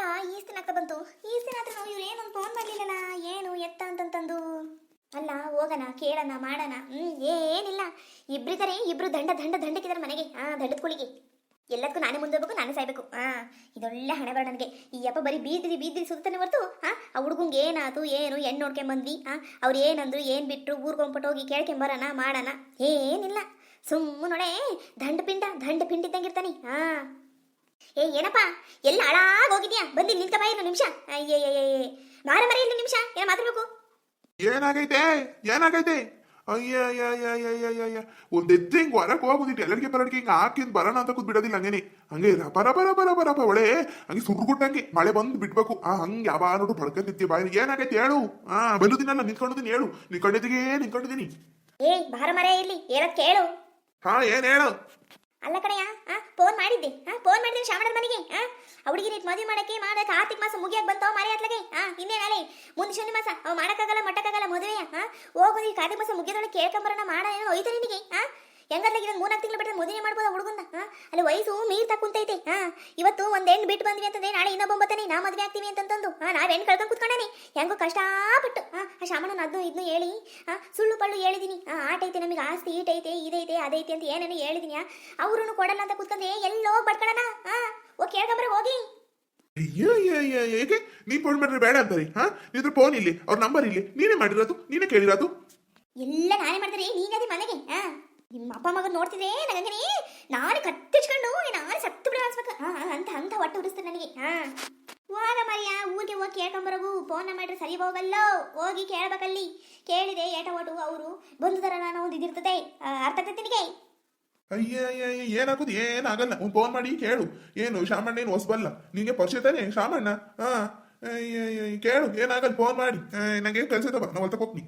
ಅಲ್ಲ ಈ ದಿನ ಆಗ್ತಾ ಬಂತು. ಈ ದಿನ ಆದ್ರೂ ಇವ್ರು ಏನು ಫೋನ್ ಮಾಡ್ಲಿಲ್ಲಲ್ಲ ಏನು ಎತ್ತ ಅಂತಂತಂದು. ಅಲ್ಲ, ಹೋಗಣ, ಕೇಳಣ, ಮಾಡೋಣ. ಹ್ಮ್, ಏನಿಲ್ಲ. ಇಬ್ರಿದ್ದಾರೆ ಇಬ್ರು ದಂಡ ದಂಡ ದಂಡಕ್ಕಿದ್ದಾರೆ ಮನೆಗೆ. ಹಾ ದಂಡದ ಕುಳಿಗೆ ಎಲ್ಲದಕ್ಕೂ ನಾನೇ ಮುಂದೆ ಹೋಗ್ಬೇಕು, ನಾನೇ ಸಾಯ್ಬೇಕು. ಹಾ ಇದೊಳ್ಳೆ ಹಣೆ ಬರ ನನಗೆ. ಈ ಅಪ್ಪ ಬರೀ ಬೀದ್ರಿ ಬೀದ್ರಿ ಸುತ್ತಾನೆ ಹೊರ್ತು ಹಾ ಆ ಹುಡುಗಂಗೆ ಏನಾತು, ಏನು ಹೆಣ್ಣು ನೋಡ್ಕೊಂಬಂದ್ವಿ ಹಾ ಅವ್ರು ಏನಂದ್ರು, ಏನ್ ಬಿಟ್ರು ಊರ್ಕೊಂಬಿಟ್ಟು ಹೋಗಿ ಕೇಳ್ಕೊಂಬರೋಣ, ಮಾಡೋಣ. ಏನಿಲ್ಲ. ಸುಮ್ಮನೊಡೆ ದಂಡ ಪಿಂಡ ದಂಡ ಪಿಂಡ ಇದ್ದಂಗಿರ್ತಾನೆ ಹಾ ಏ ಏನಪ್ಪ? ಎಲ್ಲ ಹಾಳಾಗ್ ಹೋಗಿದ್ಯಾ? ಬಂದಿ ನಿಂತ ಬಾಯಿ ನಿಮಿಷ. ಅಯ್ಯೇ ಮಾರ ಮರ ಇನ್ನು ನಿಮಿಷ. ಏನ ಮಾತಾಡ್ಬೇಕು ಏನಾಗೈತೆ? ಏನಾಗೈತೆ? ಅಯ್ಯ ಒಂದ್ ಎದ್ದು ಹಿಂಗ್ ಹೊರಕ್ ಹೋಗುದಿಟ್ಟು ಎಲ್ಲರಿಗೆ ಪರಡಿಗೆ ಹಿಂಗ್ ಹಾಕಿದ್ ಬರೋಣ ಅಂತ ಕೂತ್ ಬಿಡೋದಿಲ್ಲ ಹಂಗೇನೆ. ಹಂಗೆ ರಪ ರಪ ರಪ ರಪ ರಪ ಒಳೆ. ಹಂಗೆ ಸುರ್ಗುಟ್ಟಂಗೆ. ಮಳೆ ಬಂದು ಬಿಡ್ಬೇಕು ಆ ಹಂಗೆ ಯಾವ ನೋಡು ಬಡ್ಕಂತಿರ್ತೀಯ ಬಾಯಿ. ಏನಾಗೈತೆ ಹೇಳು? ಹಾ ಬಂದಿದ್ದೀನಲ್ಲ ನಿಂತ್ಕೊಂಡಿದ್ದೀನಿ ಹೇಳು. ನಿಂತ್ಕೊಂಡಿದ್ದೀಗೆ ನಿಂತ್ಕೊಂಡಿದ್ದೀನಿ. ಏ ಬಾರ ಮರ ಇಲ್ಲಿ ಹೇಳಕ್ ಕೇಳು. ಹಾ ಏನ್ ಹೇಳು? ಅಲ್ಲ ಕಣಯ್ಯ, ಆ ಫೋನ್ ಮಾಡಿದ್ದೆ. ಫೋನ್ ಮಾಡಿದ್ದೀನಿ ಶ್ಯಾಮಣ್ಣನ ಮನೆಗೆ. ಆ ಹುಡುಗಿ ಮದುವೆ ಮಾಡಕ್ಕೆ ಮಾಡಕ್ಕೆ ಕಾರ್ತಿಕ್ ಮಾಸ ಮುಗಿಯಾಗಿ ಬಂತಾವ ಮರೆ ಹತ್ಲಗೆ ಆ ಇನ್ನೇನಾಲೆ ಮುಂದೆ ಶನಿ ಮಾಸ. ಅವ್ ಮಾಡಕ್ಕಾಗಲ್ಲ, ಮಟ್ಟಕ್ಕಾಗಲ್ಲ ಮದುವೆಯ ಆ ಹೋಗೋದು ಈ ಮಾಸ ಮುಗಿಯೋದೊಳಗೆ ಕೇಳ್ಕೊಂಬರೋಣ, ಮಾಡ, ಏನೋ ಹೋಯ್ತು ನಿನಗೆ. ಆ ಹೆಂಗದ್ಲಾಗ ಇವಾಗ ಮೂರ್ನಾಲ್ಕು ತಿಂಗಳು ಬಿಟ್ಟರೆ ಮದುವೆ ಮಾಡ್ಬೋದು ಹುಡುಗನ್ನ? ಅಲ್ಲಿ ವಯಸ್ಸು ಮೀರ್ತಾ ಕುಂತೈತೆ. ಆ, ಇವತ್ತು ಒಂದ್ ಬಿಟ್ಟು ಬಂದ್ವಿ ಅಂತಂದ್ರೆ ನಾಳೆ ಇನ್ನೊಬ್ಬ ಬತ್ತಾನೆ ನಾ ಮದುವೆ ಆಗ್ತೀವಿ ಅಂತಂದು ಆ ನಾ ಹೆಣ್ಣು ಕಳ್ಕೊಂಡ್ ಕುತ್ಕೊಂಡಾನೆ. ಹೆಂಗೋ ಕಷ್ಟಪಟ್ಟು. ಆ ಆ ಶಾಮಣ್ಣನ ಅದನ್ನು ಇದನ್ನು ಹೇಳಿ ಸುಳ್ಳು ಪಳ್ಳು ಹೇಳಿದೀನಿ. ಆಟ ಆಟೈತೆ ನಮಗೆ ಆಸ್ತಿ ಈಟೈತೆ ಇದೈತೆ ಅದೈತೆ ಅಂತ ಏನೇನು ಹೇಳಿದೀನಿ ಅವರನ್ನು ಕೊಡಲ್ಲ ಅಂತ ಕೂತ್ಕೊಂಡೆ ಎಲ್ಲೋ ಬಡ್ಕೊಳ್ಳೋಣ ಹಾ ಹೋಗಿ ಕೇಳ್ಕೊಂಬರ ಹೋಗಿ. ಅಯ್ಯೋ ಅಯ್ಯೋ ಅಯ್ಯ ಏಕೆ? ನೀ ಫೋನ್ ಮಾಡಿದ್ರೆ ಬೇಡ ಅಂತಾರೆ ಹಾ ನಿದ್ರ ಫೋನ್ ಇಲ್ಲಿ ಅವ್ರ ನಂಬರ್ ಇಲ್ಲಿ ನೀನೇ ಮಾಡಿರೋದು ನೀನೇ ಕೇಳಿರೋದು. ಎಲ್ಲ ನಾನೇ ಮಾಡಿದ್ರೆ ನೀನದಿ ಮನೆಗೆ ಹಾ ನಿಮ್ಮ ಅಪ್ಪ ಮಗ ನೋಡ್ತಿದ್ರೆ ನನಗೆ ನಾನು ಕತ್ತಿಚ್ಕೊಂಡು ನಾನು ಸತ್ತು ಬಿಡ ಅನ್ಸ್ಬೇಕು. ಹಾ ಅಂತ ಅಂತ ಹೊಟ್ಟೆ ಉರಿಸ್ತಾರೆ ನನಗೆ ಹಾ ಹೋಗ ಮರಿಯ ಊರಿಗೆ ಹೋಗಿ ಕೇಳ್ಕೊಂಬರಗು ಫೋನ್ ಮಾಡಿದ್ರೆ ಸರಿ ಹೋಗಲ್ಲೋ ಹೋಗಿ ಕೇಳಬೇಕಲ್ಲಿ. ಕೇಳಿದೆ ಏಟ ಓಟು ಅವರು. ತರ ನಾನು ಒಂದು ಇದಿರ್ತದೆ. ಅರ್ಥ ಆಗ್ತೈತೆ ನಿನಗೆ? ಅಯ್ಯ ಅಯ್ಯ ಅಯ್ಯ, ಏನಾಗೋದು? ಏನಾಗಲ್ಲ. ಒಂದು ಫೋನ್ ಮಾಡಿ ಕೇಳು. ಏನು ಶಾಮಣ್ಣ ಏನು ಹೊಸಬಲ್ಲ? ನಿಂಗೆ ಪರಿಚಯ ತಾನೆ ಶಾಮಣ್ಣ? ಹಾ ಕೇಳು. ಏನಾಗಲ್ಲ ಫೋನ್ ಮಾಡಿ. ನಂಗೆ ಕೆಲಸ ಇದಾವ. ನಾ ಹೊಲ್ತಕ್ಕೆ ಹೋಗ್ನಿ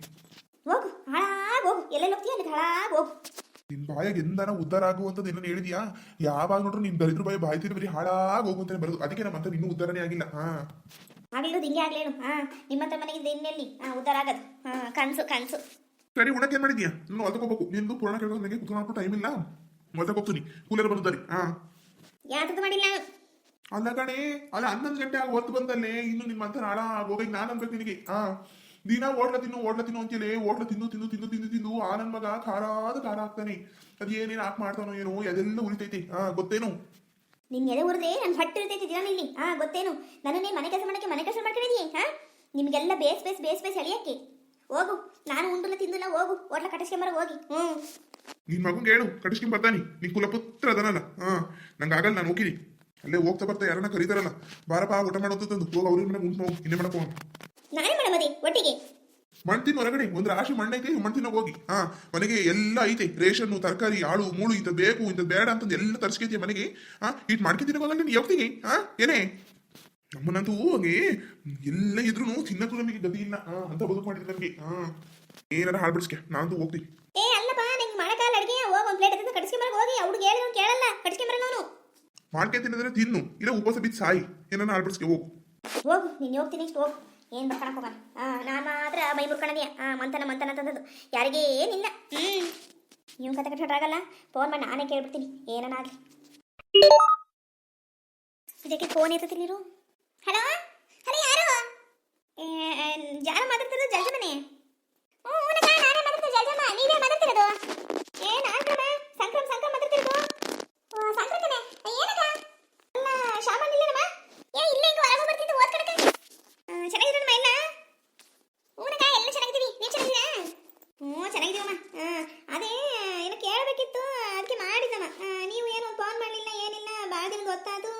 ಹೋಗು. ಹಾಳಾಗಿ ಹೋಗು. ಎಲ್ಲೆಲ್ಲಿ ಹೋಗ್ತೀಯ? ಅಲ್ಲಿ ಹಾಳಾಗ್ ಹೋಗು. ನಿನ್ ಬಾಯಾಗ ಎಂದನ ಉದ್ಧಾರ ಆಗುವಂತದ್ದು ಏನೋ ಹೇಳಿದ್ಯಾ? ಯಾವಾಗ ನೋಡ್ರು ನಿನ್ ದರಿದ್ರ ಬಾಯಿ ಬಾಯ್ತಿರಿ ಬರೀ ಹಾಳಾಗಿ ಅಂತ ಬರೋದು. ಅದಕ್ಕೆ ನಮ್ಮ ಮತ್ತೆ ಇನ್ನೂ ಉದ್ದಾರನೇ ಆಗಿಲ್ಲ. ಹಾ. ಆಗಿರೋದು ಹಿಂಗೆ ಆಗ್ಲೇನು? ಹಾ ನಿಮ್ಮ ಹತ್ರ ಮನೆಗೆ ಇನ್ನೆಲ್ಲಿ? ಹಾ ಉದ್ದಾರ ಆಗದು. ಹಾ ಕನ್ಸು ಕನ್ಸು. ಸರಿ ಉಣಕ್ಕೆ ಏನ್ ಮಾಡಿದ್ಯಾ? ನಾನು ಹೊಲ್ತಕ್ಕೆ ಹೋಗ್ಬೇಕು. ನಿಂದು ಪುರಾಣ ಕೇಳೋದು ನನಗೆ ಕುತ್ಕೊಂಡು ಟೈಮ್ ಇಲ್ಲ. ಮೊದಲು ಹೋಗ್ತೀನಿ. ಕೂಲರ್ ಬರುತ್ತಾರೆ ಹಾ. ಯಾತದ್ದು ಮಾಡಿಲ್ಲ? ಅಲ್ಲ ಕಣೆ ಅಲ್ಲ ಹನ್ನೊಂದು ಗಂಟೆ ಆಗ ಹೊತ್ತು ಬಂದಲ್ಲೇ. ಇನ್ನು ನಿಮ್ಮ ಅಂತ ನಾಳ ಹೋಗಿ ನಾನು ಅನ್ಬೇಕು ನಿನಗೆ. ಹಾ. ದಿನ ಓಟ್ಲ ತಿನ್ನು ಓಟ್ಲ ತಿನ್ನು ಅಂತೇಳಿ ಓಟ್ಲ ತಿಂದು ತಿಂದು ತಿಂದು ತಿಂದು ತಿಂದು ಆನಂದ ನನ್ ಮಗ ಖಾರಾದ ಖಾರ ಆಗ್ತಾನೆ ಅದೇನೇನು ಏನೇನ್ ಹಾಕ್ ಮಾಡ್ತಾನೋ ಏನೋ ಅದೆಲ್ಲ ಉಳಿತೈತಿ ಹಾ ಗೊತ್ತೇನು? ನಿನ್ ಎದೆ ಉರದೆ ನನ್ನ ಹಟ್ಟು ಇರ್ತೈತಿ ದಿನ ಇಲ್ಲಿ ಹಾ ಗೊತ್ತೇನು? ನನ್ನನ್ನೇ ಮನೆ ಕೆಲಸ ಮಾಡಕ್ಕೆ ಮನೆ ಕೆಲಸ ಮಾಡ್ಕೊಂಡಿದೀಯ ಹಾ ನಿಮ್ಗೆಲ್ಲ ಬೇಸ್ ಬೇಸ್ ಬೇಸ್ ಬೇಸ್ ಎಳಿಯಕ್ಕೆ. ಹೋಗು ನಾನು ಉಂಡುಲ್ಲ ತಿಂದಿಲ್ಲ ಹೋಗು. ಹೋಟ್ಲ ಕಟ್ಟಿಸ್ಕೊಂಬರ ಹೋಗಿ. ಹ್ಮ್. ನಿನ್ ಮಗಂಗೆ ಹೇಳು ಕಡಿಸ್ಕೊಂಡ್ ಬರ್ತಾನಿ. ನಿನ್ ಕುಲಪುತ್ರ ಅದನಲ್ಲ ಹಾ ನಂಗೆ ಆಗಲ್ಲ ನಾನು ಹೋಗಿನಿ ಅಲ್ಲೇ ಹೋಗ್ತಾ ಬರ್ತಾ ಯಾರನ್ನ ಕರೀತಾರಲ್ಲ. ಬಾರಪ್ಪ ಊಟ ಮಾಡೋದು ತಂದು. ಹೋಗ ಅವ್ರ ಮನೆ ಉಂಟು ಹೋಗಿ. ಇನ್ನೇ ಮಾಡಪ್ಪ ನಾನೇ ಮಾಡ ಒಟ್ಟಿಗೆ? ಮಣ್ತಿನ ಹೊರಗಡೆ ಒಂದು ರಾಶಿ ಮಣ್ಣೈತೆ ಮಣ್ತಿನ ಹೋಗಿ ಹಾ ಮನೆಗೆ ಎಲ್ಲ ಐತೆ. ರೇಷನ್ನು ತರಕಾರಿ ಆಳು ಮೂಳು ಇಂಥ ಬೇಕು ಇಂಥ ಬೇಡ ಅಂತಂದು ಎಲ್ಲ ತರ್ಸ್ಕೈತಿ ಮನೆಗೆ? ಹಾ ಇಟ್ ಮಾಡ್ಕೊತೀನಿ ಹೋಗಲ್ಲ ನೀನು ಯಾವತ್ತಿಗೆ ಹಾ ಏನೇ? ನಮ್ಮನ್ನಂತೂ ಹೋಗಿ ಎಲ್ಲ ಇದ್ರು ತಿನ್ನಕ್ಕೂ ನಮಗೆ ಗತಿ ಇಲ್ಲ. ಹಾ ಅಂತ ಬದುಕು ಮಾಡಿದ್ರು ನಮಗೆ. ಹಾ ಏನಾರ ಹಾಳ್ಬಿಡ್ಸ್ಕೆ ನಾನಂತೂ ಹೋಗ್ತೀನಿ. ಏ ಅಲ್ಲಪ್ಪ ನಿಂಗೆ ಮಾಡಕಾಲ ಅಡಿಗೆ. ಹೋಗಿ ಒಂದು ಪ್ಲೇಟ್ ತಂದು ಕಟ್ಟಿಸ್ಕೊಂಬರ ಹೋಗಿ. ಅವ್ರಿಗೆ ಹೇಳಿದ್ರು ಕೇಳಲ್ಲ. ಕಟ್ಟಿಸ್ಕೊಂಬರ ನಾನು ಮಾಡ್ಕೊತೀನಿ ತಿನ್ನು. ಇಲ್ಲ ಉಪವಾಸ ಬಿದ್ದು ಸಾಯಿ. ಏನಾರ ಹಾಳ್ಬಿಡ್ಸ್ಕೆ ಹೋಗು. ಹೋಗು ನೀನು ಹೋಗ್ತೀನಿ ಇಷ್ಟು ಹೋಗು. ಏನು ಬರ್ಕೊಳಕ್ ಹೋಗ ಆ ನಾನು ಮಾತ್ರ ಮೈ ಮುರ್ಕೊಳದೀಯ ಆ ಮಂತನ ಮಂತನ ಅಂತಂದದ್ದು. ಯಾರಿಗೆ ಏನಿಲ್ಲ ಹ್ಮ್. ನೀವು ಕತೆ ಕಟ್ಟಾಗಲ್ಲ ಫೋನ್ ಮಾಡಿ ನಾನೇ ಕೇಳ್ಬಿಡ್ತೀನಿ. ಏನನ್ನಾಗಲಿ. ಇದಕ್ಕೆ ಫೋನ್ ಎತ್ತತಿ ನೀರು ಹಲೋ ಯಾರು ಏ, ಏ, ಯಾರು ಮಾತಾಡ್ತಿರೋದು ಜಲ್ಜಮ್ಮನೆ ಹ್ಞೂ ನಕ್ಕ ನಾನೇ ಮಾತಾಡ್ತಿರೋದು ಜಲ್ಜಮ್ಮ ನೀವೇ ಮಾತಾಡ್ತಿರೋದು ಏ ನಾನು ಕಣ ಸಂಕ್ರಮ್ ಸಂಕ್ರಮ್ ಮಾತಾಡ್ತಿರೋದು ಓ, ಸಂಕ್ರಮನೆ ಏನಕ್ಕ ಅಲ್ಲ ಶಾಮನ್ ಇಲ್ಲೇನಮ್ಮ ಏ ಇಲ್ಲೇ ಹಿಂಗೆ ಹೊರಗೆ ಬರ್ತಿದ್ದು ಓದ್ ಕಣಕ್ಕ ಚೆನ್ನಾಗಿದ್ದೀರಮ್ಮ ಎಲ್ಲ ಹ್ಞೂನಕ್ಕ ಎಲ್ಲ ಚೆನ್ನಾಗಿದ್ದೀವಿ ನೀವು ಚೆನ್ನಾಗಿದ್ದೀರಾ ಹ್ಞೂ ಚೆನ್ನಾಗಿದ್ದೀವಮ್ಮ ಹಾಂ ಅದೇ ಏನೋ ಕೇಳಬೇಕಿತ್ತು ಅದಕ್ಕೆ ಮಾಡಿದ್ದಮ್ಮ ಆ, ನೀವು ಏನು ಫೋನ್ ಮಾಡಲಿಲ್ಲ ಏನಿಲ್ಲ ಭಾಳ ದಿನದ ಗೊತ್ತಾದು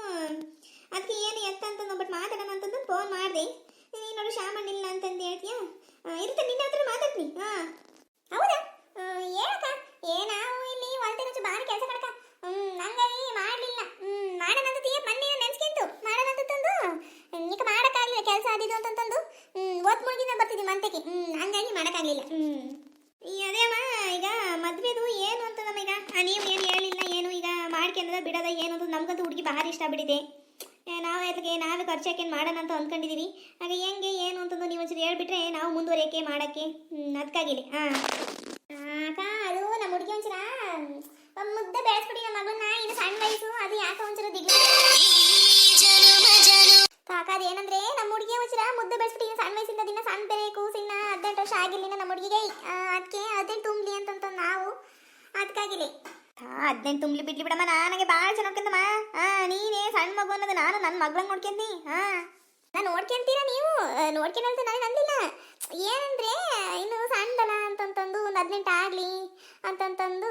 ಅದಕ್ಕೆ ಏನು ಎತ್ತ ಅಂತಂದು ಬಟ್ ಮಾತಾಡೋಣ ಅಂತಂದು ಫೋನ್ ಮಾಡಿದೆ ನೀನು ನೋಡು ಶಾಮಣ್ಣ ಇಲ್ಲ ಅಂತಂದು ಹೇಳ್ತೀಯಾ ಇರುತ್ತೆ ನಿನ್ನ ಹತ್ರ ಮಾತಾಡ್ತೀನಿ ಹಾಂ ಹೌದಾ ಆ, ಏನಕ್ಕ ಏ ನಾವು ಇಲ್ಲಿ ಹೊಲ್ತೆ ನುಚ್ಚು ಭಾರಿ ಕೆಲಸ ಕಣಕ್ಕ ಹ್ಮ್ ಹಂಗಾಗಿ ಮಾಡಲಿಲ್ಲ ಹ್ಮ್ ಮಾಡೋಣ ಅಂತ ತೀಯ ಮೊನ್ನೆ ನೆನ್ಸ್ಕಿಂತು ಮಾಡೋಣ ಅಂತ ತಂದು ಈಗ ಮಾಡೋಕ್ಕಾಗಲಿಲ್ಲ ಕೆಲಸ ಆದಿದ್ದು ಅಂತಂದು ಹ್ಮ್ ಓದ್ ಬರ್ತಿದ್ವಿ ಹ್ಮ್, ಹಂಗಾಗಿ ಮಾಡೋಕ್ಕಾಗಲಿಲ್ಲ. ಹ್ಮ್. ಅದೇ ಅದೇಮ್ಮ ಈಗ ಮದ್ವೆದು ಏನು ಅಂತ ನಮಗ ನೀವು ಏನು ಹೇಳಿಲ್ಲ, ಏನು ಈಗ ಮಾಡ್ಕೊಂಡದ ಬಿಡದ ಏನು ಅಂತ ನಮ್ಗಂತೂ ಹುಡುಗಿ ಭಾರಿ ಇಷ್ಟ ಬಿಟ್ಟಿದೆ ನಾವು ಅದಕ್ಕೆ ನಾವೇ ಖರ್ಚು ಹಾಕೇನು ಮಾಡೋಣ ಅಂತ ಅಂದ್ಕೊಂಡಿದ್ದೀವಿ ಹಾಗೆ ಹೆಂಗೆ, ಏನು ಅಂತಂದು ನೀವು ಒಂಚೂರು ಹೇಳ್ಬಿಟ್ರೆ ನಾವು ಮುಂದುವರಿಯೋಕೆ ಮಾಡೋಕ್ಕೆ. ಅದಕ್ಕಾಗಿಲ್ಲ ಹಾಂ. ಅಕ್ಕ ಅದು ನಮ್ಮ ಹುಡುಗಿ ಒಂಚೂರ. ಮುದ್ದೆ ಬೆಳೆಸ್ಬಿಡಿ ನಮ್ಮ ಮಗನ್ನ, ಇನ್ನು ಸಣ್ಣ ವಯಸ್ಸು, ಅದು ಯಾಕೆ ಒಂಚೂರು ದಿಗ್ಲು. ಕಾಕ ಏನಂದ್ರೆ ನಮ್ಮ ಹುಡುಗಿಯ ಒಂಚೂರ ಮುದ್ದೆ ಬೆಳೆಸ್ಬಿಟ್ಟು ಸಣ್ಣ ವಯಸ್ಸಿಂದ ದಿನ ಸಣ್ಣ ಕೂಸಿನ ಹದಿನೆಂಟು ವರ್ಷ ಆಗಿರ್ಲಿಲ್ಲ ನಮ್ಮ ಹುಡುಗಿಗೆ ಅದಕ್ಕೆ ಹದಿನೆಂಟು ತುಂಬಲಿ ಅಂತಂತ ನಾವು ಅದಕ್ಕಾಗಿಲಿ ಹದಿನೆಂಟು ತುಂಬಲಿ ಬಿಡ್ಲಿ ಬಿಡಮ್ಮ, ನನಗೆ ಭಾಳ ಚೆನ್ನಾಗ್ತದಮ್ಮ ಹಾ ನೀನೇ ಸಣ್ಣ ಮಗು ಅನ್ನೋದು ನಾನು ನನ್ನ ಮಗಳಂಗೆ ನೋಡ್ಕೊಂತೀನಿ. ಹಾ ನಾನು ನೋಡ್ಕೊಂತೀರಾ ನೀವು? ನೋಡ್ಕೊಂತ ನಾನು ನಂದಿಲ್ಲ. ಏನಂದ್ರೆ ಇನ್ನು ಸಣ್ಣದಲ್ಲ ಅಂತಂತಂದು ಒಂದು ಹದಿನೆಂಟು ಆಗಲಿ ಅಂತಂತಂದು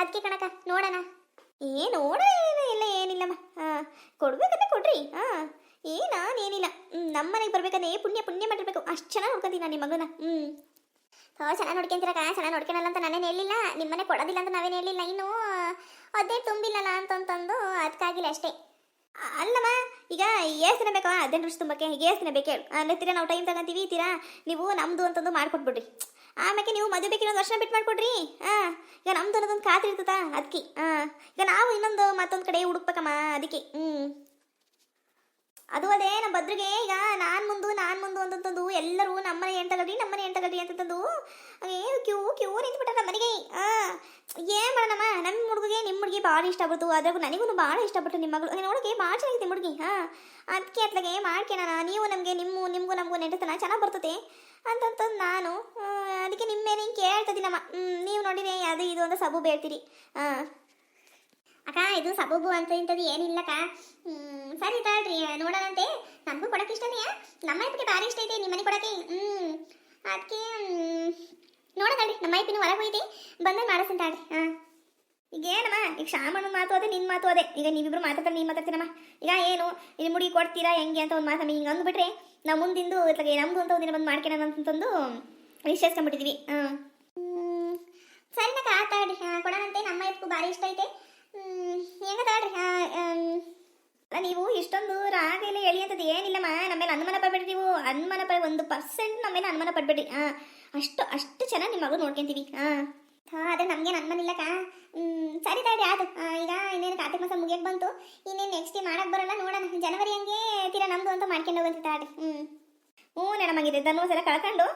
ಅದಕ್ಕೆ ಕಣಕ ನೋಡೋಣ. ಏ, ನೋಡ ಇಲ್ಲ ಏನಿಲ್ಲಮ್ಮ. ಹಾಂ ಕೊಡ್ಬೇಕಂತ ಕೊಡ್ರಿ. ಹಾಂ ಏ ಏನಿಲ್ಲ ನಮ್ಮ ಮನೆಗೆ ಬರ್ಬೇಕಂದ್ರೆ ಪುಣ್ಯ ಪುಣ್ಯ ಮಾಡಿರ್ಬೇಕು. ಅಷ್ಟು ಚೆನ್ನಾಗಿ ನೋಡ್ಕೊಂತೀನಿ ನಾನು ನಿಮ್ಮ ಮಗನ? ಹ್ಞೂ ಹೋ, ಚೆನ್ನಾಗಿ ನೋಡ್ಕೊಂತೀರಕ್ಕ ಚೆನ್ನಾಗಿ ನೋಡ್ಕೊಳಲ್ಲ ಅಂತ ನಾನೇನು ಹೇಳಿಲ್ಲ ನಿಮ್ಮನೆ ಕೊಡೋದಿಲ್ಲ ಅಂತ ನಾವೇನು ಹೇಳಿಲ್ಲ ಇನ್ನು ಅದೇ ತುಂಬಿಲ್ಲಲ್ಲ ಅಂತಂತಂದು ಅದಕ್ಕಾಗಿಲ್ಲ ಅಷ್ಟೇ. ಅಲ್ಲಮ್ಮ, ಈಗ ಎಷ್ಟು ಬೇಕಾ ಹದಿನೆಂಟು ವರ್ಷ ತುಂಬಕ್ಕೆ. ಎಷ್ಟು ದಿನ ಬೇಕು ಹೇಳು. ಅಂದ್ರೆ ತೀರಾ ನಾವು ಟೈಮ್ ತಗೊಂತೀವಿ, ತೀರಾ ನೀವು ನಮ್ಮದು ಅಂತಂದು ಮಾಡ್ಕೊಟ್ಬಿಡ್ರಿ. ಆಮೇಲೆ ನೀವು ಮದುವೆ ಒಂದು ವರ್ಷ ಬಿಟ್ಟು ಮಾಡ್ಕೊಡ್ರಿ. ಹಾಂ, ಈಗ ನಮ್ದು ಅನ್ನೋದೊಂದು ಖಾತ್ರಿ ಇರ್ತದ ಅದಕ್ಕೆ ಹಾಂ, ಈಗ ನಾವು ಇನ್ನೊಂದು ಮತ್ತೊಂದು ಕಡೆ ಹುಡುಕ್ಬೇಕಮ್ಮ, ಅದಕ್ಕೆ. ಹ್ಞೂ ಅದು ಅದೇ ನಮ್ಮ ಭದ್ರಿಗೆ ಈಗ ನಾನು ಮುಂದು ನಾನು ಮುಂದು ಅಂತಂದು ಎಲ್ಲರೂ ನಮ್ಮನೆ ಎಂಟಗಡ್ರಿ ನಮ್ಮನೆ ಎಂಟಗಡ್ರಿ ಅಂತಂದು ಏನು ಕ್ಯೂ ಕ್ಯೂ ನಿಂತ್ಬಿಟ್ಟಾರ ಮನೆಗೆ. ಏನ್ ಮಾಡೋಣಮ್ಮ? ನಮ್ಮ ಹುಡುಗಿಗೆ ನಿಮ್ಮ ಹುಡುಗಿ ಭಾಳ ಇಷ್ಟಪಡ್ತು. ಅದ್ರಾಗ ನನಗೂ ಭಾಳ ಇಷ್ಟಪಟ್ಟು ನಿಮ್ಮ ಮಗಳು. ನೋಡೋಕೆ ಭಾಳ ಚೆನ್ನಾಗಿದೆ ಹುಡುಗಿ. ಹಾಂ ಅದಕ್ಕೆ ಅತ್ಲಾಗೆ ಮಾಡ್ಕೊಳಣ ನೀವು ನಮಗೆ, ನಿಮ್ಮ, ನಿಮಗೂ ನಮಗೂ ನೆಂಟತನ ಚೆನ್ನಾಗಿ ಬರ್ತದೆ ಅಂತಂತಂದು ನಾನು ಅದಕ್ಕೆ ನಿಮ್ಮ ಮೇಲೆ ಹಿಂಗೆ ಕೇಳ್ತದಿನಮ್ಮ ನೀವು ನೋಡಿರಿ, ಅದು ಇದು ಅಂತ ಸಬು ಬೇಡ್ತೀರಿ. ಹಾಂ ಅಕ್ಕ, ಇದು ಸಬೂಬು ಅಂತ ಇಂಥದ್ದು ಏನಿಲ್ಲಕ್ಕ. ಹ್ಞೂ ಸರಿ ತಗೊಳ್ರಿ, ನೋಡೋಣಂತೆ. ನಮಗೂ ಕೊಡಕ್ಕೆ ಇಷ್ಟನೇ. ನಮ್ಮ ಅಪ್ಪಗೆ ಭಾರಿ ಇಷ್ಟ ಐತೆ ನಿಮ್ಮ ಮನೆ ಕೊಡಕ್ಕೆ. ಹ್ಮ್, ಅದಕ್ಕೆ ನೋಡೋದಳ್ರಿ ನಮ್ಮ ಅಪ್ಪಿನ ಹೊರಗೆ ಹೋಯ್ತಿ. ಬಂದಾಗ ಮಾಡಿಸ್ತೀನಿ ತಾಳ್ರಿ ಹಾಂ. ಈಗ ಏನಮ್ಮ, ಈಗ ಶಾಮಣ್ಣ ಮಾತು ಅದೇ ನಿನ್ನ ಮಾತು ಅದೇ ಈಗ ನೀವಿಬ್ರು ಮಾತಾಡ್ತಾರೆ, ನೀನು ಮಾತಾಡ್ತೀನಮ್ಮ. ಈಗ ಏನು, ಇಲ್ಲಿ ಮುಡಿ ಕೊಡ್ತೀರಾ, ಹೆಂಗೆ ಅಂತ ಒಂದು ಮಾತಮ್ಮ ಹಿಂಗೆ ಅಂದ್ಬಿಟ್ರೆ, ನಾವು ಮುಂದಿಂದು ಇತ್ಲಾಗೆ ನಮ್ಮದು ಅಂತ ಒಂದಿನ ಬಂದು ಮಾಡ್ಕೊಳ್ಳೋಣ ಅಂತಂದು ವಿಶ್ವಾಸ್ಕೊಂಡ್ಬಿಟ್ಟಿದ್ವಿ ಹಾಂ ಸರಿನಕ್ಕ ಆತಾಡ್ರಿ ಕೊಡೋಣಂತೆ, ನಮ್ಮ ಎಪ್ಪು ಭಾರಿ ಇಷ್ಟ ಐತೆ. ಹ್ಮ್, ಹೆಂಗ ತಾಳ್ರಿ ಹಾ ನೀವು ಇಷ್ಟೊಂದು ರಾಗ ಇಲ್ಲ ಎಳಿ ಅಂತದ್ದು ಏನಿಲ್ಲಮ್ಮ ನಮ್ಮ ಮೇಲೆ ಅನುಮಾನ ಪಡ್ಬೇಡಿ ನೀವು. ಅನುಮಾನ ಪಡ ಒಂದು ಪರ್ಸೆಂಟ್ ನಮ್ಮ ಮೇಲೆ ಅನುಮಾನ ಪಡ್ಬೇಡಿ ಹಾಂ ಅಷ್ಟು ಅಷ್ಟು ಚೆನ್ನಾಗಿ ನಿಮ್ಮ ಮಗು ನೋಡ್ಕೊಂತೀವಿ. ಹಾಂ ಹಾಂ ಅದೇ ನಮಗೇನು ಅನುಮಾನ ಇಲ್ಲಕ್ಕ. ಸರಿ ತಾಳ್ರಿ ಆಯ್ತು. ಈಗ ಇನ್ನೇನು ಕಾರ್ತಿಕ ಮಾಸ ಬಂತು. ಇನ್ನೇನು ನೆಕ್ಸ್ಟ್ ಮಾಡಕ್ಕೆ ಬರೋಲ್ಲ ನೋಡೋಣ. ಜನವರಿ ಹಂಗೆ ತೀರಾ ನಮ್ದು ಅಂತ ಮಾಡ್ಕೊಂಡು ಹೋಗಂತ ತಾಳ್ರಿ ಹ್ಞೂ ಹ್ಞೂ ನೆನಮಾಗಿದೆ ಧನುಸ್ ಎಲ್ಲ ಕಳ್ಕೊಂಡು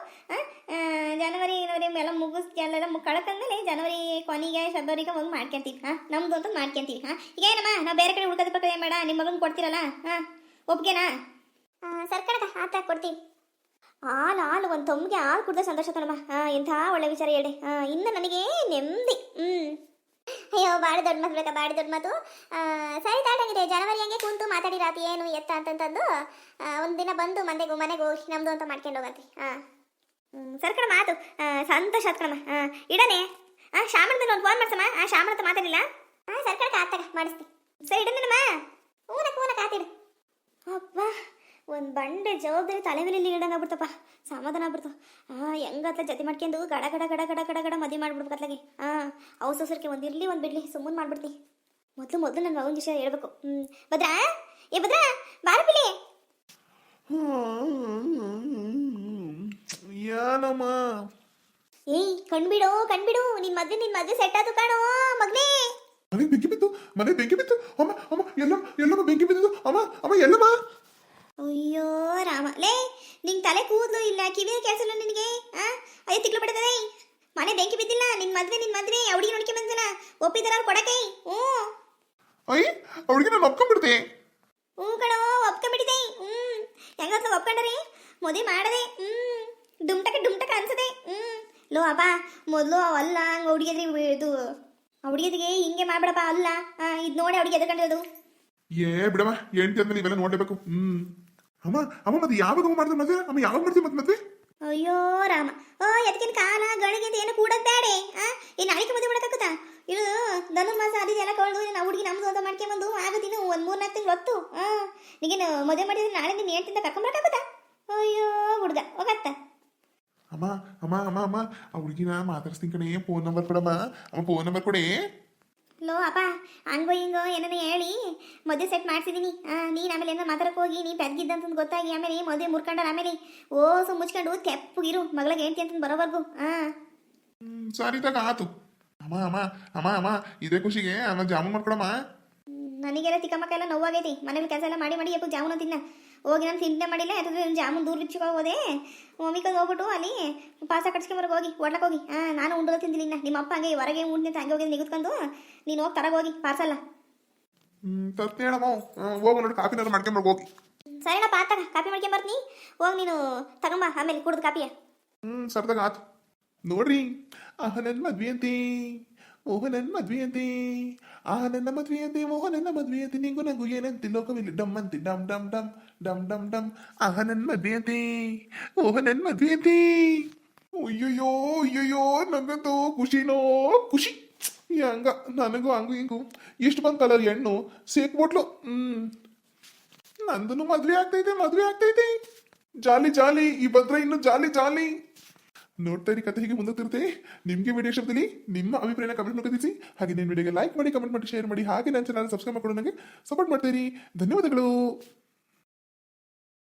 ಜನವರಿ ಜನವರಿ ಎಲ್ಲ ಮುಗಿಸ್ ಎಲ್ಲ ಕಳ್ಕೊಂಡ್ಮೇಲೆ ಜನವರಿ ಕೊನೆಗೆ ಫೆಬ್ರವರಿಗೆ ಹೋಗಿ ಮಾಡ್ಕೊಂತೀವಿ. ಹಾಂ ನಮ್ದು ಅಂತ ಮಾಡ್ಕೊಂತೀವಿ. ಹಾಂ ಈಗ ಏನಮ್ಮ, ನಾವು ಬೇರೆ ಕಡೆ ಹುಡುಕದ ಪಕ್ಕ ಏನು ಮಾಡ ನಿಮ್ಮ ಮಗನ ಕೊಡ್ತೀರಲ್ಲ? ಹಾಂ ಒಪ್ಗೆನಾ? ಸರ್ಕಾರಕ್ಕೆ ಆತ ಕೊಡ್ತೀವಿ. ಹಾಲು ಹಾಲು, ಒಂದು ತೊಮ್ಗೆ ಹಾಲು ಕುಡ್ದ ಸಂತೋಷ ತನಮ್ಮ. ಎಂಥ ಒಳ್ಳೆ ವಿಚಾರ ಹೇಳಿ. ಹಾಂ ಇನ್ನು ನನಗೆ ನೆಮ್ಮದಿ ಹ್ಞೂ ಅಯ್ಯೋ ಭಾಳ ದೊಡ್ಡ ಮಾತು ಬೇಕಾ ಭಾಳ ದೊಡ್ಡ ಮಾತು. ಸರಿ ತಾಟಂಗಿದೆ ಜನವರಿ ಹಂಗೆ ಕುಂತು ಮಾತಾಡಿರಾತಿ ಏನು ಎತ್ತ ಅಂತಂತಂದು ಒಂದಿನ ಬಂದು ಮನೆಗೆ ಮನೆಗೆ ಹೋಗಿ ನಮ್ದು ಅಂತ ಮಾಡ್ಕೊಂಡು ಹೋಗಂತೆ ಹಾಂ ಸರ್ಕಣ ಮಾತು ಆ, ಸಂತೋಷ ಆತ್ ಕಣಮ್ಮ. ಹಾಂ ಇಡನೆ. ಹಾಂ ಶಾಮಣದಲ್ಲಿ ಒಂದು ಫೋನ್ ಮಾಡ್ಸಮ್ಮ. ಆ ಶಾಮಣ ಅಂತ ಮಾತಾಡಿಲ್ಲ? ಹಾಂ ಸರ್ಕಳಕ್ಕೆ ಆತಾಗ ಮಾಡಿಸ್ತೀನಿ. ಸರಿ ಇಡನೇನಮ್ಮ ಊನಕ್ಕೆ ಊನಕ್ಕೆ ಆತಿಡು ಅಪ್ಪ ಒಂದು ಬಂಡೆ ಜವಾಬ್ದಾರಿ ತಲೆ ಮೇಲೆ ಇಡಂಗ ಆಗ್ಬಿಡ್ತಪ್ಪ. ಸಮಾಧಾನ ಆಗ್ಬಿಡ್ತು. ಹಾಂ ಹೆಂಗತ್ಲ ಜೊತೆ ಮಾಡ್ಕೊಂಡು ಗಡ ಗಡ ಗಡ ಗಡ ಗಡ ಗಡ ಮದಿ ಮಾಡ್ಬಿಡ್ಬೇಕು ಅತ್ಲಾಗೆ. ಹಾಂ ಅವಸರಕ್ಕೆ ಒಂದು ಇರಲಿ ಒಂದು ಬಿಡ್ಲಿ ಸುಮ್ಮನೆ ಮಾಡ್ಬಿಡ್ತಿ. ಮೊದಲು ಮೊದಲು ನನ್ನ ಮಗನ ವಿಷಯ ಹೇಳ್ಬೇಕು. ಹ್ಞೂ ಭದ್ರಾ? ಏ ಭದ್ರಾ ಬಾರಪಿಲಿ ಏನಮ್ಮ ಏಯ್ ಕಣ್ಬಿಡು ಕಣ್ಬಿಡು. ನಿನ್ ಮದ್ವೆ ನಿನ್ ಮದ್ವೆ ಸೆಟ್ ಆತು ಕಾಣೋ ಮಗ್ನೇ. ಮನೆ ಬೆಂಕಿ ಬಿತ್ತು ಮನೆ ಬೆಂಕಿ ಬಿತ್ತು. ಅಮ್ಮ ಅಮ್ಮ ಎಲ್ಲ ಎಲ್ಲಮ್ಮ ಬೆಂಕಿ ಬಿದ್ದು ಅಮ್ಮ ಅಮ್ಮ ಎಲ್ಲಮ್ಮ ಅಯ್ಯೋ ರಾಮ ಲೇ ನಿಂಗ್ ತಲೆ ಕೂದಲು ಇಲ್ಲ ಕಿವಿ ಕೇಳಿಸಲ್ಲ ನಿನಗೆ? ಆ? ಅಯ್ಯೋ ತಿಕ್ಲು ಬಿಡ್ತದೆ ಮನೆ ಬೆಂಕಿ ಬಿದ್ದಿಲ್ಲ ನಿನ್ ಮದ್ವೆ ನಿನ್ ಮದ್ವೆ ಅವಡಿಗೆ ನೋಡ್ಕೆ ಬಂದನ. ಒಪ್ಪಿದಾರ ಕೊಡಕೈ ಹ್ಞೂ. ಅಯ್ಯ ಅವಳಿಗೆ ನಾನು ಒಪ್ಕೊಂಡ್ಬಿಡ್ತೆ. ಹ್ಞೂ ಕಣೋ ಒಪ್ಕೊಂಬಿಟ್ಟಿದೆ ಹ್ಮ್ ಹೆಂಗತ್ತ ಒಪ್ಕೊಂಡ್ರಿ? ಮದುವೆ ಮಾಡದೆ. ಹ್ಞೂ. ಡುಮ್ಟಕ ಡುಮ್ಟಕ ಅನ್ಸದೆ. ಹ್ಞೂ. ಲೋ ಅಪ್ಪ ಮೊದಲು ಅವಲ್ಲ ಹಂಗೆ ಹುಡುಗಿದ್ರಿ ಇದು. ಹುಡುಗಿದ್ರಿಗೆ ಹಿಂಗೆ ಮಾಡ್ಬಿಡಪ್ಪ ಅಲ್ಲ. ಇದು ನೋಡಿ ಹುಡುಗಿ ಎದ್ಕೊಂಡಿರೋದು ಏ ಬಿಡಮ್ಮ ಹೆಂಡತಿ ಅಂದ್ರೆ ಇವೆಲ್ಲ ನೋಡ್ಲೇಬೇಕು. ಹ್ಮ್ ಅಮ್ಮ ಅಮ್ಮ ಮತ್ತೆ ಯಾವಾಗ ಮಾಡಿದ್ರೆ ಮದ್ವೆ? ಅಮ್ಮ ಯಾವಾಗ ಮಾಡ್ತೀವಿ ಮತ್ತೆ ಮದ್ವೆ? ಅಯ್ಯೋ ರಾಮ. ಓ ಎದಕ್ಕಿನ ಕಾಲ ಗಳಿಗೆ ಅಂತ ಏನು ಕೂಡಕ್ ಬೇಡೆ ಆ ಏನು ನಾಳಿಕೆ ಮದುವೆ ಮಾಡಕ್ಕಾಗುತ್ತ ಇದು ಧನುರ್ಮಾಸ ಅದಿದೆಲ್ಲ ಕಳೆದು ನಾವು ಹುಡುಗಿ ನಮ್ದು ಅಂತ ಮಾಡ್ಕೊಂಬಂದು ಇನ್ನು ಒಂದು ಮೂರು ನಾಲ್ಕು ತಿಂಗಳು ಹೊತ್ತು. ಆ ನಿಗೇನು ಮದುವೆ ಮಾಡಿದ್ರೆ ನಾಳೆ ನಿನ್ನ ಹೇಳ್ತಿಂದ ಕರ್ಕೊಂಬರಕ್ಕಾಗುತ್ತ ಅಯ್ಯೋ ಹುಡುಗ ಹೋಗತ್ತ. ಅಮ್ಮ ಅಮ್ಮ ಅಮ್ಮ ಅಮ್ಮ. ಆ ಹುಡುಗಿನ ಮಾತಾಡ್ಸ್ತೀನಿ ಕಣೆ ಫೋನ್ ನಂಬರ್ ಕೊಡಮ್ಮ. ಅಮ್ಮ ಫೋನ್ ನಂಬರ್ ಕೊಡಿ. ಲೋ ಅಪ್ಪ ಹಂಗೋ ಹಿಂಗೋ ಏನನ್ನ ಹೇಳಿ. ಮದುವೆ ಸೆಟ್ ಮಾಡ್ಸಿದೀನಿ. ಆ ನೀನು ಆಮೇಲೆ ಏನೋ ಮಾತಾಡಕ್ಕೆ ಹೋಗಿ ನೀ ಬೆದ್ಗಿದ್ದಂತ ಗೊತ್ತಾಗಿ ಆಮೇಲೆ ಮದುವೆ ಮುರ್ಕೊಂಡಾರ ಆಮೇಲೆ. ಓ ಸು ಮುಚ್ಕೊಂಡು ತೆಪ್ಪಗಿರು ಮಗಳಿಗೆ ಹೇಳ್ತಿ ಅಂತ ಬರೋವರೆಗೂ. ಹಾಂ ಸಾರಿ ತಗ ಆತು. ಅಮ್ಮ ಅಮ್ಮ ಅಮ್ಮ ಅಮ್ಮ ಇದೇ ಖುಷಿಗೆ ಅಮ್ಮ ಜಾಮೂನ್ ಮಾಡ್ಕೊಡಮ್ಮ. ನನಗೆಲ್ಲ ಚಿಕ್ಕಮ್ಮಕ್ಕ ಎಲ್ಲ ನೋವಾಗೈತಿ. ಮನೇಲಿ ಕೆಲಸ ಎಲ್ಲ ಮಾಡಿ ಮಾಡಿ ಯಾಕೋ ಜಾಮೂನು ತಿನ್ನ ಹೋಗಿ ನಾನು ತಿಂಡೆ ಮಾಡಿಲ್ಲ ಯಾಕಂದ್ರೆ ಜಾಮೂನ್ ದೂರ ಬಿಚ್ಚಿಗೆ ಹೋದೆ. ಮಮ್ಮಿ ಕೈ ಹೋಗ್ಬಿಟ್ಟು ಅಲ್ಲಿ ಪಾಸ ಕಟ್ಸ್ಕೊಂಬರ್ಗೆ ಹೋಗಿ ಒಡ್ಲಕ್ಕೆ ಹೋಗಿ. ಹಾಂ ನಾನು ಉಂಡದ ತಿಂದಿಲ್ಲ ಇನ್ನ. ನಿಮ್ಮ ಅಪ್ಪ ಹಂಗೆ ಹೊರಗೆ ಉಂಡ್ನಿ ಅಂತ ಹಂಗೆ ಹೋಗಿ ನಿಗುತ್ಕೊಂಡು ನೀನು ಹೋಗಿ ತರಗೋಗಿ ಪಾರ್ಸಲ್ಲ ತರ್ತೀನಿ ಹೇಳಮ್ಮ ಹೋಗಿ ನೋಡಿ ಕಾಫಿನಾದ್ರು ಮಾಡ್ಕೊಂಬರ್ಬೇಕು ಹೋಗಿ. ಸರಿನಪ್ಪ ಆತಾಗ ಕಾಪಿ ಮಾಡ್ಕೊಂಡ್ ಬರ್ತೀನಿ. ಹೋಗಿ ನೀನು ತಗೊಂಬ ಆಮೇಲೆ ಕುಡ್ದು ಕಾಪಿಯ ಹ್ಞೂ ಸರ್ದಾಗ ಆತು. ನೋಡ್ರಿ ಆಹ ನನ್ನ ಮದ್ವೆ ಅಂತೆ ಓಹ ನನ್ನ ಮದ್ವಿ ಅಂತೆ ಆಹ ನನ್ನ ಮದ್ವೆ ಅಂತೆ ಓಹ ನನ್ನ ಮದ್ವೆ ನಿಂಗೂ ನಂಗೂ ನಂಗು ಏನಂತೆ ಲೋಕವಿಲ್ಲ ಡಮ್ ಅಂತೆ ಡಮ್ ಡಮ್ ಡಮ್. ಡಮ್ ಡಮ್ ಡಮ್ ಆಹ ನನ್ನ ಮದ್ವೆ ಅಂತೆ ಓಹ ನನ್ ಮದ್ವೆ ಅಯ್ಯಯ್ಯೋ ಅಯ್ಯಯ್ಯೋ ನಂಗಂತೂ ಖುಷಿನೋ ಖುಷಿ ಹಂಗ ನನಗೂ ಹಂಗು ಹಿಂಗು ಎಷ್ಟು ಬಂದ್ ಕಲರ್ ಹೆಣ್ಣು ಸೇಕ್ಬಿಟ್ಲು ಹ್ಮ್ ನಂದನು ಮದ್ವೆ ಆಗ್ತೈತೆ ಮದ್ವೆ ಆಗ್ತೈತೆ ಜಾಲಿ ಜಾಲಿ ಈ ಭದ್ರ ಇನ್ನು ಜಾಲಿ ಜಾಲಿ ನೋಡ್ತಾ ಇರಿ ಕತೆ ಹೀಗೆ ಮುಂದುತ್ತಿರುತ್ತೆ ನಿಮ್ಗೆ ವಿಡಿಯೋ ಶಬ್ದದಲ್ಲಿ ನಿಮ್ಮ ಅಭಿಪ್ರಾಯನ ಕಮೆಂಟ್ ಮುಗಿಸಿ ಹಾಗೆ ನಿಮ್ಮ ವಿಡಿಯೋಗೆ ಲೈಕ್ ಮಾಡಿ ಕಮೆಂಟ್ ಮಾಡಿ ಶೇರ್ ಮಾಡಿ ಹಾಗೆ ನನ್ನ ಚಾನಲ್ ಸಬ್ಸ್ಕ್ರೈಬ್ ಮಾಡ್ಕೊಂಡು ನನಗೆ ಸಪೋರ್ಟ್ ಮಾಡ್ತೀರಿ ಧನ್ಯವಾದಗಳು